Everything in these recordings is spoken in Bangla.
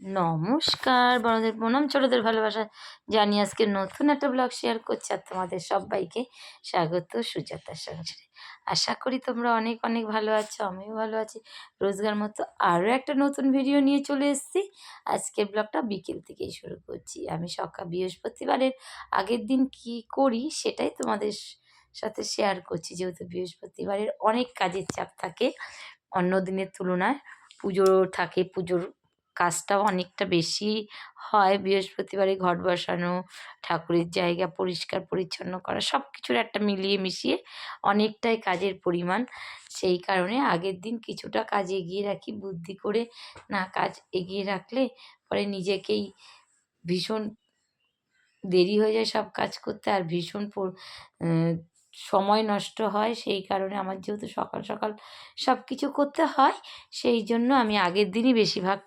নমস্কার, বড়দের প্রণাম, ছোটদের ভালোবাসা জানি আজকে নতুন একটা ব্লগ শেয়ার করছি আর তোমাদের সবাইকে স্বাগত সুজাতার সংসারে আশা করি তোমরা অনেক অনেক ভালো আছো, আমিও ভালো আছি। রোজগার মতো আরও একটা নতুন ভিডিও নিয়ে চলে এসেছি। আজকের ব্লগটা বিকেল থেকেই শুরু করছি। আমি সকাল বৃহস্পতিবারের আগের দিন কি করি সেটাই তোমাদের সাথে শেয়ার করছি। যেহেতু বৃহস্পতিবারের অনেক কাজের চাপ থাকে, অন্য দিনের তুলনায় পুজো থাকে, পুজোর কাজটাও অনেকটা বেশি হয়। বৃহস্পতিবারে ঘট বসানো, ঠাকুরের জায়গা পরিষ্কার পরিচ্ছন্ন করা সব কিছুর একটা মিলিয়ে মিশিয়ে অনেকটাই কাজের পরিমাণ। সেই কারণে আগের দিন কিছুটা কাজ এগিয়ে রাখি, বুদ্ধি করে না কাজ এগিয়ে রাখলে পরে নিজেকেই ভীষণ দেরি হয়ে যায় সব কাজ করতে আর ভীষণ সময় নষ্ট হয়। সেই কারণে আমার যেহেতু সকাল সকাল সব কিছু করতে হয়, সেই জন্য আমি আগের দিনই বেশিরভাগ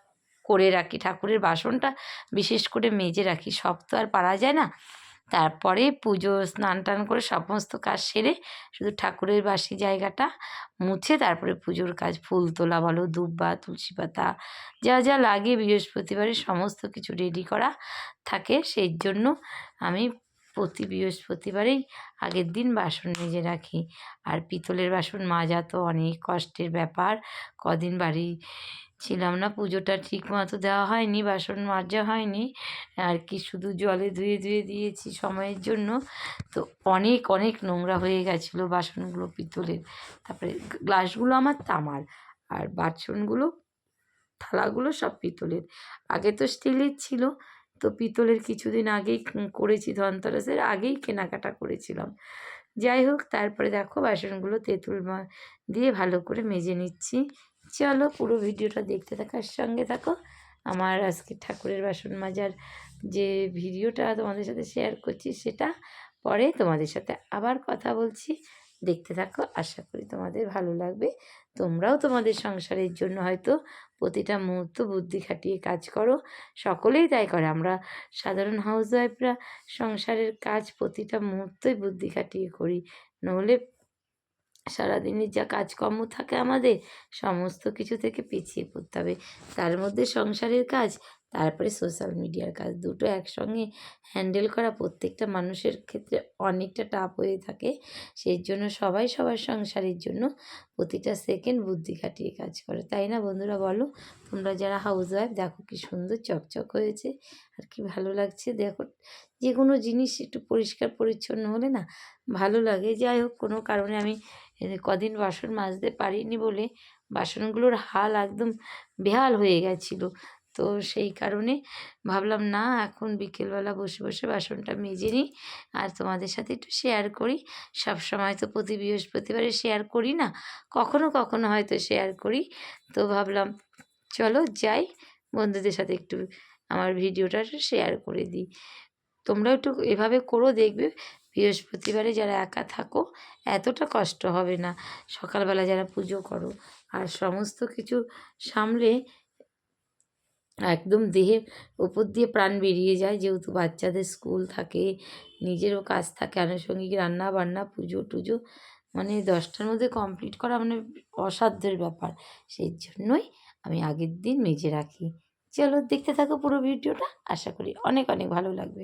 করে রাখি। ঠাকুরের বাসনটা বিশেষ করে মেজে রাখি। সব তো আর পারা যায় না। তারপরে পুজো, স্নান টান করে সমস্ত কাজ সেরে শুধু ঠাকুরের বাসি জায়গাটা মুছে তারপরে পুজোর কাজ। ফুল তোলা বলো, দুব্বা, তুলসী পাতা, যা যা লাগে বৃহস্পতিবারে সমস্ত কিছু রেডি করা থাকে। সেই জন্য আমি প্রতি বৃহস্পতিবারেই আগের দিন বাসন মেজে রাখি। আর পিতলের বাসন মাজা তো অনেক কষ্টের ব্যাপার। কদিন বাড়ি ছিলাম না, পুজোটা ঠিক মতো দেওয়া হয়নি, বাসন মাজা হয়নি, আর কি শুধু জলে ধুয়ে ধুয়ে দিয়েছি সময়ের জন্য। তো অনেক অনেক নোংরা হয়ে গেছিল বাসনগুলো পিতলের। তারপরে গ্লাসগুলো আমার তামার, আর বাসনগুলো, থালাগুলো সব পিতলের। আগে তো স্টিলের ছিল, তো পিতলের কিছুদিন আগেই করেছি ধনতেরাসের, আগেই কেনাকাটা করেছিলাম। যাই হোক, তারপরে দেখো বাসনগুলো তেঁতুল দিয়ে ভালো করে মেজে নিচ্ছি। চলো পুরো ভিডিওটা দেখতে থাকার সঙ্গে থাকো। আমার আজকে ঠাকুরের বাসন মাজার যে ভিডিওটা তোমাদের সাথে শেয়ার করছি, সেটা পরে তোমাদের সাথে আবার কথা বলছি। দেখতে থাকো, আশা করি তোমাদের ভালো লাগবে। তোমরাও তোমাদের সংসারের জন্য হয়তো প্রতিটা মুহূর্ত বুদ্ধি খাটিয়ে কাজ করো। সকলেই তাই করে। আমরা সাধারণ হাউস ওয়াইফরা সংসারের কাজ প্রতিটা মুহূর্তই বুদ্ধি খাটিয়ে করি। নহলে সারাদিনের যা কাজকর্ম থাকে আমাদের, সমস্ত কিছু থেকে পিছিয়ে পড়তে হবে। তার মধ্যে সংসারের কাজ, তারপরে সোশ্যাল মিডিয়ার কাজ, দুটো একসঙ্গে হ্যান্ডেল করা প্রত্যেকটা মানুষের ক্ষেত্রে অনেকটা টাফ হয়ে থাকে। সেই জন্য সবাই সবার সংসারের জন্য প্রতিটা সেকেন্ড বুদ্ধি খাটিয়ে কাজ করে। তাই না বন্ধুরা বলো? তোমরা যারা হাউস ওয়াইফ দেখো কি সুন্দর চকচক হয়েছে। আর কি ভালো লাগছে, দেখো। যে কোনো জিনিস একটু পরিষ্কার পরিচ্ছন্ন হলে না ভালো লাগে। যাই হোক, কোনো কারণে আমি কদিন বাসন মাজতে পারিনি বলে বাসনগুলোর হাল একদম বেহাল হয়ে গেছিল। তো সেই কারণে ভাবলাম, না, এখন বিকেলবেলা বসে বসে বাসনটা মেজে নিই আর তোমাদের সাথে একটু শেয়ার করি। সব সময় তো প্রতি বৃহস্পতিবারে শেয়ার করি না, কখনো কখনো হয়তো শেয়ার করি। তো ভাবলাম, চলো যাই, বন্ধুদের সাথে একটু আমার ভিডিওটা শেয়ার করে দিই। তোমরাও একটু এভাবে করো, দেখবে বৃহস্পতিবারে যারা একা থাকো, এতটা কষ্ট হবে না। সকালবেলা যারা পুজো করো, আর সমস্ত কিছু সামলে একদম দেহের ওপর দিয়ে প্রাণ বেরিয়ে যায়। যেহেতু বাচ্চাদের স্কুল থাকে, নিজেরও কাজ থাকে, আনুষঙ্গিক রান্না বান্না পুজো টুজো মানে দশটার মধ্যে কমপ্লিট করা মানে অসাধ্যের ব্যাপার। সেই জন্যই আমি আগের দিন মেজে রাখি। চলো দেখতে থাকো পুরো ভিডিওটা। আশা করি অনেক অনেক ভালো লাগবে।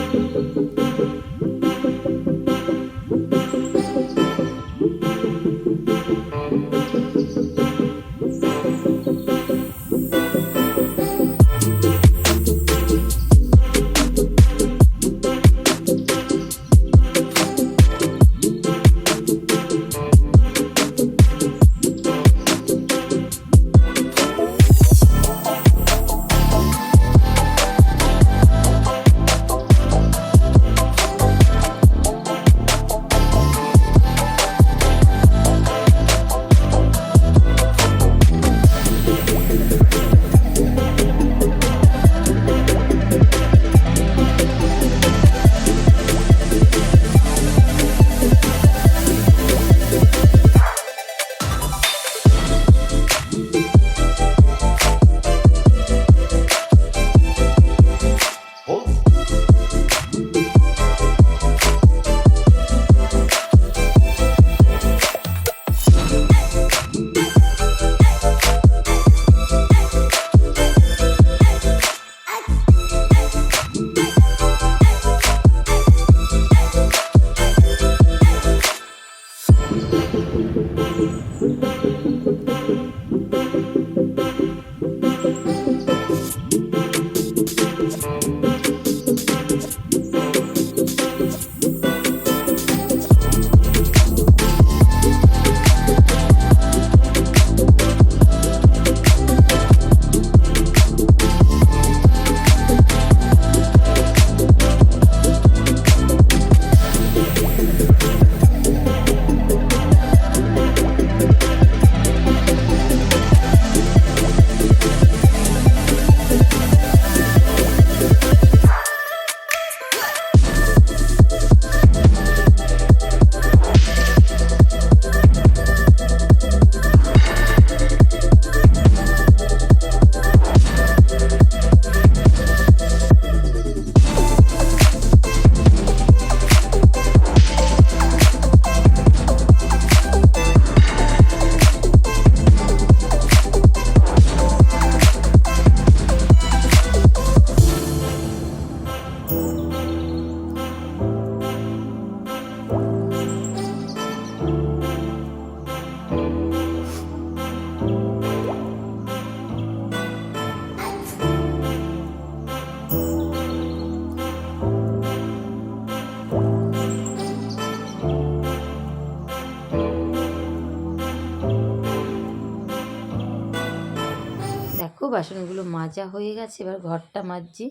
বাসনগুলো মাজা হয়ে গেছে, এবার ঘরটা মাজছি।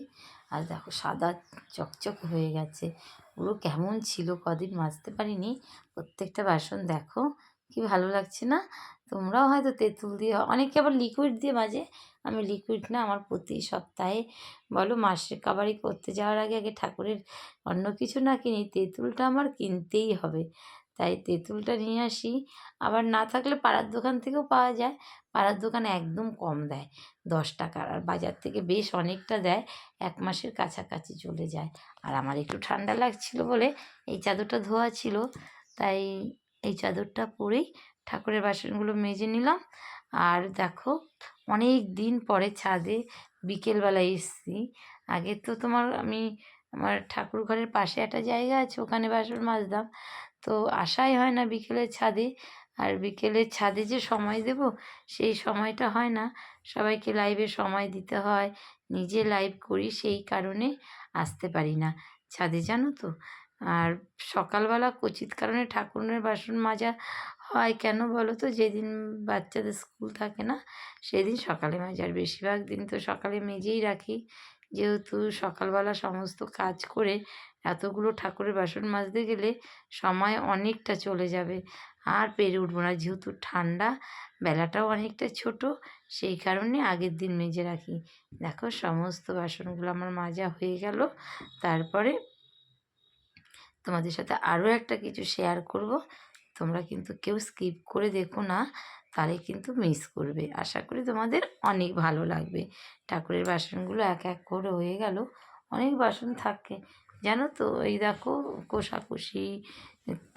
আর দেখো সাদা চকচক হয়ে গেছে। পুরো কেমন ছিল, কদিন মাজতে পারিনি। প্রত্যেকটা বাসন দেখো কি ভালো লাগছে না? তোমরাও হয়তো তেঁতুল দিয়ে, অনেকে আবার লিকুইড দিয়ে মাজে আমি লিকুইড না, আমার প্রতি সপ্তাহে বলো মাসের কাবারি করতে যাওয়ার আগে আগে ঠাকুরের অন্য কিছু না কিনি, তেঁতুলটা আমার কিনতেই হবে। তাই তেঁতুলটা নিয়ে আসি। আবার না থাকলে পাড়ার দোকান থেকেও পাওয়া যায়। পাড়ার দোকানে একদম কম দেয়, দশ টাকার। আর বাজার থেকে বেশ অনেকটা দেয়, এক মাসের কাছাকাছি চলে যায়। আর আমার একটু ঠান্ডা লাগছিল বলে এই চাদরটা ধোয়া ছিল। তাই এই চাদরটা পরেই ঠাকুরের বাসনগুলো মেজে নিলাম। আর দেখো, অনেক দিন পরে ছাদে বিকেলবেলা এসছি। আগে তো তোমার আমি আমার ঠাকুর ঘরের পাশে একটা জায়গা আছে, ওখানে বাসন মাজতাম। তো আসাই হয় না বিকেলের ছাদে। আর বিকেলের ছাদে যে সময় দেব, সেই সময়টা হয় না। সবাইকে লাইভে সময় দিতে হয়, নিজে লাইভ করি, সেই কারণে আসতে পারি না ছাদে, জানো তো। আর সকালবেলা কচিত কারণে ঠাকুরের বাসন মাজা হয় কেন বলো তো? যেদিন বাচ্চাদের স্কুল থাকে না, সেদিন সকালে মাজার। বেশিরভাগ দিন তো সকালে মেজেই রাখি। যেহেতু সকালবেলা সমস্ত কাজ করে এতগুলো ঠাকুরের বাসন মাজতে গেলে সময় অনেকটা চলে যাবে। আর পেরে উঠবো না। যেহেতু ঠান্ডা, বেলাটাও অনেকটা ছোট, সেই কারণে আগের দিন মেজে রাখি। দেখো সমস্ত বাসনগুলো আমার মাজা হয়ে গেল। তারপরে তোমাদের সাথে আরও একটা কিছু শেয়ার করব। তোমরা কিন্তু কেউ স্কিপ করে দেখো না। তাহলে কিন্তু মিস করবে। আশা করি তোমাদের অনেক ভালো লাগবে। ঠাকুরের বাসনগুলো এক এক করে হয়ে গেল, অনেক বাসন থাকে। জানো তো, এই দেখো কোষাকুষি,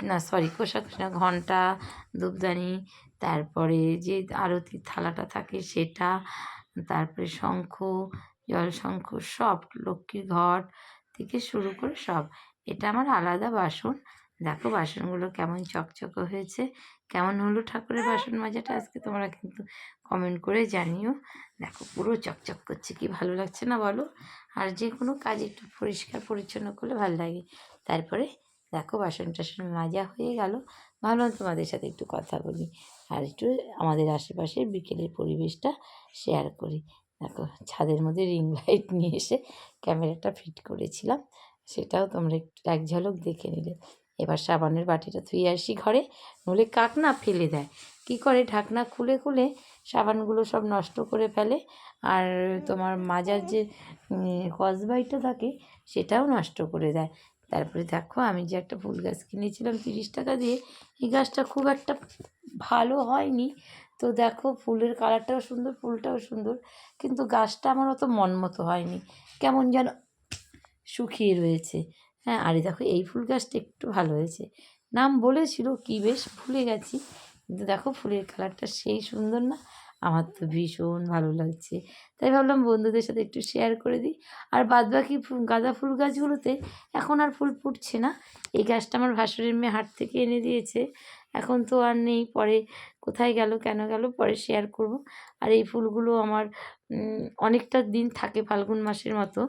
না সরি কোষাকুষি না, ঘণ্টা, ধূপদানি, তারপরে যে আরতির থালাটা থাকে সেটা, তারপরে শঙ্খ, জলশঙ্খ, সব লক্ষ্মীর ঘর থেকে শুরু করে সব। এটা আমার আলাদা বাসন। দেখো বাসনগুলো কেমন চকচকে হয়েছে, কেমন হলো ঠাকুরের বাসন মাজাটা আজকে তোমরা কিন্তু কমেন্ট করে জানিও। দেখো পুরো চকচক করছে, কি ভালো লাগছে না বলো? আর যে কোনো কাজ একটু পরিষ্কার পরিচ্ছন্ন করলে ভালো লাগে। তারপরে দেখো বাসন টাসন মাজা হয়ে গেল ভাবলাম তোমাদের সাথে একটু কথা বলি। আর একটু আমাদের আশেপাশে বিকেলের পরিবেশটা শেয়ার করি। দেখো ছাদের মধ্যে রিং লাইট নিয়ে এসে ক্যামেরাটা ফিট করেছিলাম, সেটাও তোমরা একটু এক ঝলক দেখে নিলে। এবার সাবানের বাটিটা ধুয়ে আসি ঘরে নলে কাকনা ফেলে দেয়। কী করে ঢাকনা খুলে খুলে সাবানগুলো সব নষ্ট করে ফেলে, আর তোমার মাজার যে কসবাইটা থাকে সেটাও নষ্ট করে দেয়। তারপরে দেখো আমি যে একটা ফুল গাছ কিনেছিলাম তিরিশ টাকা দিয়ে, এই গাছটা খুব একটা ভালো হয়নি। তো দেখো ফুলের কালারটাও সুন্দর, ফুলটাও সুন্দর, কিন্তু গাছটা আমার অত মন মতো হয়নি। কেমন যেন শুকিয়ে রয়েছে। হ্যাঁ আরে দেখো, এই ফুল গাছটা একটু ভালো হয়েছে। নাম বলেছিল কী বেশ, ভুলে গেছি। কিন্তু দেখো, ফুলের কালারটা সেই সুন্দর না। আমার তো ভীষণ ভালো লাগছে। তাই ভাবলাম বন্ধুদের সাথে একটু শেয়ার করে দিই। আর বাদবাকি ফুল, গাঁদা ফুল গাছগুলোতে এখন আর ফুল ফুটছে না। এই গাছটা আমার ভাসুরের মেয়ে হাট থেকে এনে দিয়েছে। এখন তো আর নেই, পরে কোথায় গেল, কেন গেল, পরে শেয়ার করব। আর এই ফুলগুলো আমার অনেকটা দিন থাকে ফাল্গুন মাসের মতো।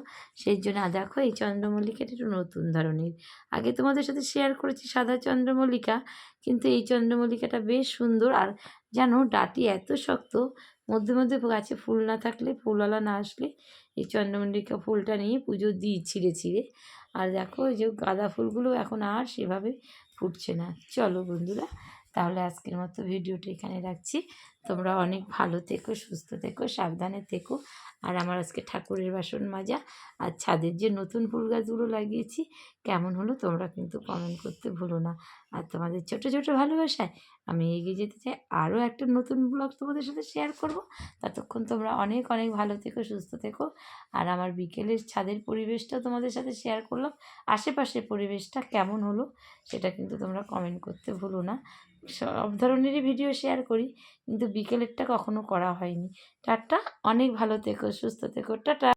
সেই জন্য দেখো এই চন্দ্রমল্লিকাটা একটু নতুন ধরনের। আগে তোমাদের সাথে শেয়ার করেছি সাদা চন্দ্রমল্লিকা, কিন্তু এই চন্দ্রমল্লিকাটা বেশ সুন্দর। আর জানো, ডাটি এত শক্ত, মধ্যে মধ্যে গাছে ফুল না থাকলে, ফুলওয়ালা না আসলে, এই চন্দ্রমল্লিকা ফুলটা নিয়ে পুজো দিই ছিঁড়ে ছিঁড়ে। আর দেখো যে গাঁদা ফুলগুলো এখন আর সেভাবে ফুটছে না। চলো বন্ধুরা তাহলে আজকের মতো ভিডিওটি এখানে রাখছি। তোমরা অনেক ভালো থেকো, সুস্থ থেকো, সাবধানে থেকো। আর আমার আজকে ঠাকুরের বাসন মাজা আর ছাদের যে নতুন ফুল গাছগুলো লাগিয়েছি, কেমন হলো তোমরা কিন্তু কমেন্ট করতে ভুলো না। আর তোমাদের ছোট ছোট ভালোবাসায় আমি এগিয়ে যেতে চাই। আরও একটা নতুন ব্লগ তোমাদের সাথে শেয়ার করব। ততক্ষণ তোমরা অনেক অনেক ভালো থেকো, সুস্থ থেকো। আর আমার বিকেলের ছাদের পরিবেশটা তোমাদের সাথে শেয়ার করলাম। আশেপাশের পরিবেশটা কেমন হলো সেটা কিন্তু তোমরা কমেন্ট করতে ভুলো না। সব ধরনেরই ভিডিও শেয়ার করি। কিন্তু বিকেলেরটা কখনো করা হয়নি। টাটা অনেক ভালো থেকো সুস্থ থেকো টাটা।